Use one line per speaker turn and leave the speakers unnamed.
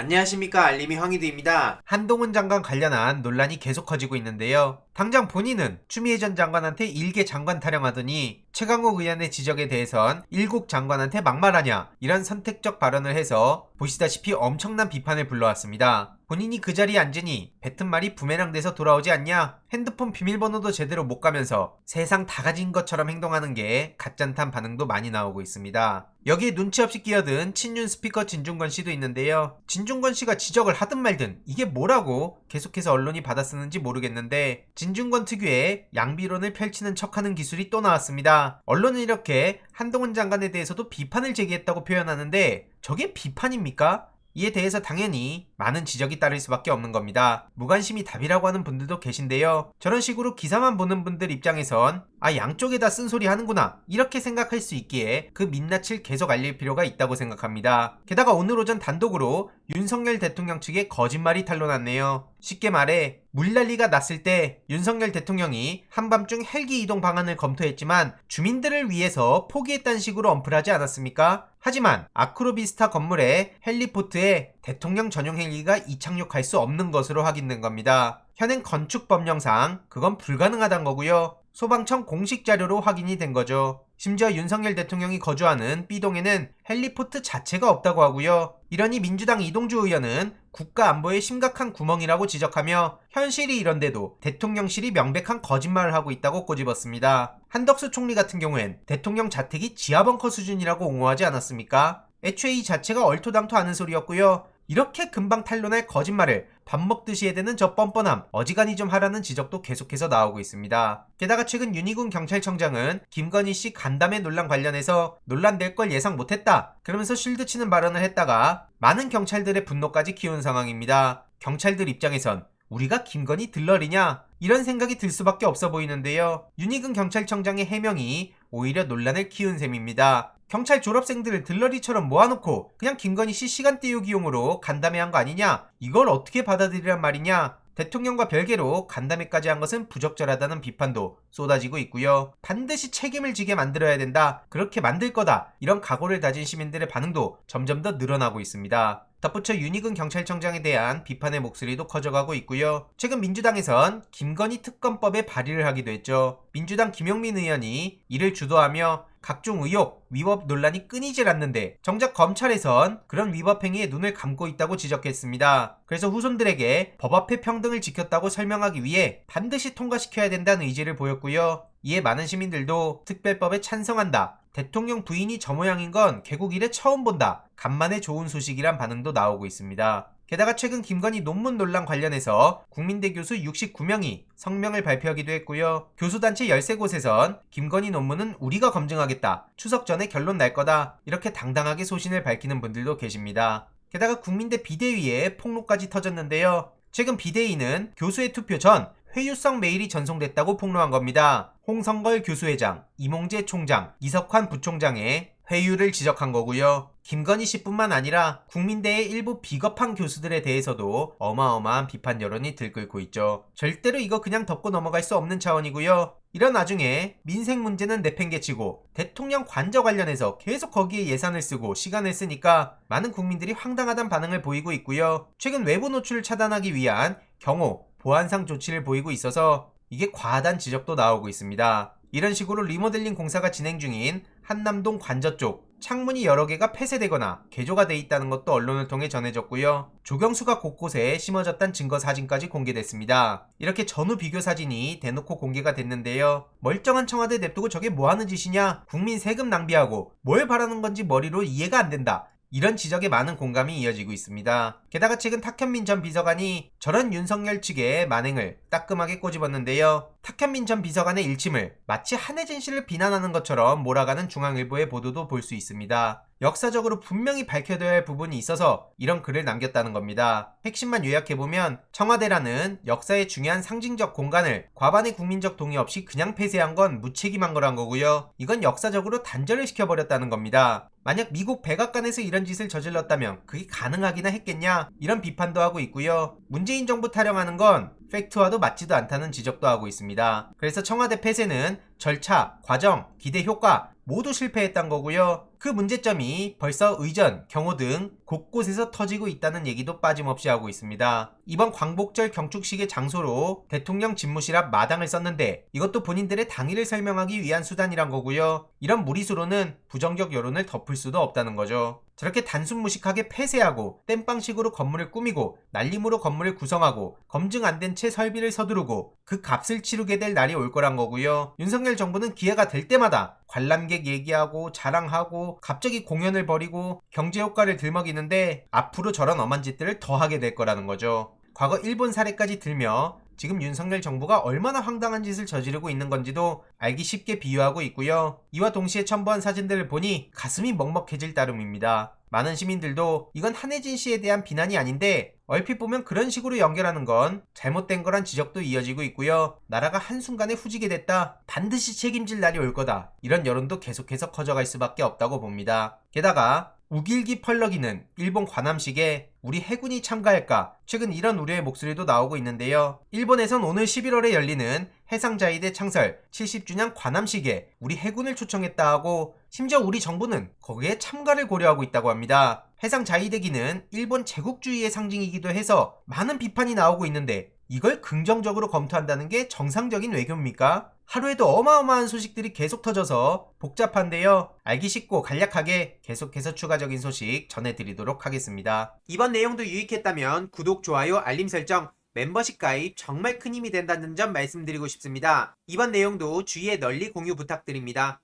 안녕하십니까 알림이 황희두입니다. 한동훈 장관 관련한 논란이 계속 커지고 있는데요. 당장 본인은 추미애 전 장관한테 일개 장관 타령하더니 최강욱 의원의 지적에 대해선 일국 장관한테 막말하냐 이런 선택적 발언을 해서 보시다시피 엄청난 비판을 불러왔습니다. 본인이 그 자리에 앉으니 뱉은 말이 부메랑 돼서 돌아오지 않냐? 핸드폰 비밀번호도 제대로 못 가면서 세상 다 가진 것처럼 행동하는 게 가짠탄 반응도 많이 나오고 있습니다. 여기에 눈치 없이 끼어든 친윤 스피커 진중권 씨도 있는데요. 진중권 씨가 지적을 하든 말든 이게 뭐라고 계속해서 언론이 받아쓰는지 모르겠는데 진중권 특유의 양비론을 펼치는 척하는 기술이 또 나왔습니다. 언론은 이렇게 한동훈 장관에 대해서도 비판을 제기했다고 표현하는데 저게 비판입니까? 이에 대해서 당연히 많은 지적이 따를 수밖에 없는 겁니다. 무관심이 답이라고 하는 분들도 계신데요. 저런 식으로 기사만 보는 분들 입장에선 아 양쪽에다 쓴소리 하는구나 이렇게 생각할 수 있기에 그 민낯을 계속 알릴 필요가 있다고 생각합니다. 게다가 오늘 오전 단독으로 윤석열 대통령 측의 거짓말이 탄로났네요. 쉽게 말해 물난리가 났을 때 윤석열 대통령이 한밤중 헬기 이동 방안을 검토했지만 주민들을 위해서 포기했다는 식으로 언플하지 않았습니까? 하지만 아크로비스타 건물의 헬리포트에 대통령 전용 헬기가 이착륙할 수 없는 것으로 확인된 겁니다. 현행 건축 법령상 그건 불가능하단 거고요. 소방청 공식 자료로 확인이 된 거죠. 심지어 윤석열 대통령이 거주하는 B동에는 헬리포트 자체가 없다고 하고요. 이러니 민주당 이동주 의원은 국가 안보에 심각한 구멍이라고 지적하며 현실이 이런데도 대통령실이 명백한 거짓말을 하고 있다고 꼬집었습니다. 한덕수 총리 같은 경우엔 대통령 자택이 지하벙커 수준이라고 옹호하지 않았습니까? 애초에 이 자체가 얼토당토 않은 소리였고요. 이렇게 금방 탄로날 거짓말을 밥 먹듯이 해대는 저 뻔뻔함 어지간히 좀 하라는 지적도 계속해서 나오고 있습니다. 게다가 최근 윤희군 경찰청장은 김건희 씨 간담회 논란 관련해서 논란될 걸 예상 못했다 그러면서 쉴드 치는 발언을 했다가 많은 경찰들의 분노까지 키운 상황입니다. 경찰들 입장에선 우리가 김건희 들러리냐? 이런 생각이 들 수밖에 없어 보이는데요. 윤희근 경찰청장의 해명이 오히려 논란을 키운 셈입니다. 경찰 졸업생들을 들러리처럼 모아놓고 그냥 김건희 씨 시간 때우기용으로 간담회 한 거 아니냐? 이걸 어떻게 받아들이란 말이냐? 대통령과 별개로 간담회까지 한 것은 부적절하다는 비판도 쏟아지고 있고요. 반드시 책임을 지게 만들어야 된다. 그렇게 만들 거다. 이런 각오를 다진 시민들의 반응도 점점 더 늘어나고 있습니다. 덧붙여 윤희근 경찰청장에 대한 비판의 목소리도 커져가고 있고요. 최근 민주당에선 김건희 특검법에 발의를 하기도 했죠. 민주당 김용민 의원이 이를 주도하며 각종 의혹, 위법 논란이 끊이질 않는데 정작 검찰에선 그런 위법 행위에 눈을 감고 있다고 지적했습니다. 그래서 후손들에게 법 앞에 평등을 지켰다고 설명하기 위해 반드시 통과시켜야 된다는 의지를 보였고요. 이에 많은 시민들도 특별법에 찬성한다. 대통령 부인이 저 모양인 건 개국 이래 처음 본다. 간만에 좋은 소식이란 반응도 나오고 있습니다. 게다가 최근 김건희 논문 논란 관련해서 국민대 교수 69명이 성명을 발표하기도 했고요. 교수단체 13곳에선 김건희 논문은 우리가 검증하겠다. 추석 전에 결론 날 거다. 이렇게 당당하게 소신을 밝히는 분들도 계십니다. 게다가 국민대 비대위에 폭로까지 터졌는데요. 최근 비대위는 교수의 투표 전 회유성 메일이 전송됐다고 폭로한 겁니다. 홍성걸 교수회장, 이몽재 총장, 이석환 부총장의 회유를 지적한 거고요. 김건희 씨뿐만 아니라 국민대의 일부 비겁한 교수들에 대해서도 어마어마한 비판 여론이 들끓고 있죠. 절대로 이거 그냥 덮고 넘어갈 수 없는 차원이고요. 이런 와중에 민생 문제는 내팽개치고 대통령 관저 관련해서 계속 거기에 예산을 쓰고 시간을 쓰니까 많은 국민들이 황당하다는 반응을 보이고 있고요. 최근 외부 노출을 차단하기 위한 경호, 보안상 조치를 보이고 있어서 이게 과하단 지적도 나오고 있습니다. 이런 식으로 리모델링 공사가 진행 중인 한남동 관저 쪽 창문이 여러 개가 폐쇄되거나 개조가 돼 있다는 것도 언론을 통해 전해졌고요. 조경수가 곳곳에 심어졌다는 증거 사진까지 공개됐습니다. 이렇게 전후 비교 사진이 대놓고 공개가 됐는데요. 멀쩡한 청와대 냅두고 저게 뭐 하는 짓이냐? 국민 세금 낭비하고 뭘 바라는 건지 머리로 이해가 안 된다. 이런 지적에 많은 공감이 이어지고 있습니다. 게다가 최근 탁현민 전 비서관이 저런 윤석열 측의 만행을 따끔하게 꼬집었는데요. 탁현민 전 비서관의 일침을 마치 한혜진 씨를 비난하는 것처럼 몰아가는 중앙일보의 보도도 볼 수 있습니다. 역사적으로 분명히 밝혀둬야 할 부분이 있어서 이런 글을 남겼다는 겁니다. 핵심만 요약해보면 청와대라는 역사의 중요한 상징적 공간을 과반의 국민적 동의 없이 그냥 폐쇄한 건 무책임한 거란 거고요. 이건 역사적으로 단절을 시켜버렸다는 겁니다. 만약 미국 백악관에서 이런 짓을 저질렀다면 그게 가능하기나 했겠냐? 이런 비판도 하고 있고요. 문재인 정부 타령하는 건 팩트와도 맞지도 않다는 지적도 하고 있습니다. 그래서 청와대 폐쇄는 절차, 과정, 기대 효과 모두 실패했던 거고요. 그 문제점이 벌써 의전, 경호 등 곳곳에서 터지고 있다는 얘기도 빠짐없이 하고 있습니다. 이번 광복절 경축식의 장소로 대통령 집무실 앞 마당을 썼는데 이것도 본인들의 당일을 설명하기 위한 수단이란 거고요. 이런 무리수로는 부정적 여론을 덮을 수도 없다는 거죠. 저렇게 단순 무식하게 폐쇄하고 땜빵식으로 건물을 꾸미고 날림으로 건물을 구성하고 검증 안 된 채 설비를 서두르고 그 값을 치르게 될 날이 올 거란 거고요. 윤석열 정부는 기회가 될 때마다 관람객 얘기하고 자랑 갑자기 공연을 벌이고 경제 효과를 들먹이는데 앞으로 저런 엄한 짓들을 더 하게 될 거라는 거죠. 과거 일본 사례까지 들며 지금 윤석열 정부가 얼마나 황당한 짓을 저지르고 있는 건지도 알기 쉽게 비유하고 있고요. 이와 동시에 첨부한 사진들을 보니 가슴이 먹먹해질 따름입니다. 많은 시민들도 이건 한혜진 씨에 대한 비난이 아닌데 얼핏 보면 그런 식으로 연결하는 건 잘못된 거란 지적도 이어지고 있고요. 나라가 한순간에 후지게 됐다. 반드시 책임질 날이 올 거다. 이런 여론도 계속해서 커져갈 수밖에 없다고 봅니다. 게다가 우길기 펄럭이는 일본 관함식에 우리 해군이 참가할까? 최근 이런 우려의 목소리도 나오고 있는데요. 일본에선 오늘 11월에 열리는 해상자위대 창설 70주년 관함식에 우리 해군을 초청했다 하고 심지어 우리 정부는 거기에 참가를 고려하고 있다고 합니다. 해상자위대기는 일본 제국주의의 상징이기도 해서 많은 비판이 나오고 있는데 이걸 긍정적으로 검토한다는 게 정상적인 외교입니까? 하루에도 어마어마한 소식들이 계속 터져서 복잡한데요. 알기 쉽고 간략하게 계속해서 추가적인 소식 전해드리도록 하겠습니다. 이번 내용도 유익했다면 구독, 좋아요, 알림 설정, 멤버십 가입 정말 큰 힘이 된다는 점 말씀드리고 싶습니다. 이번 내용도 주위에 널리 공유 부탁드립니다.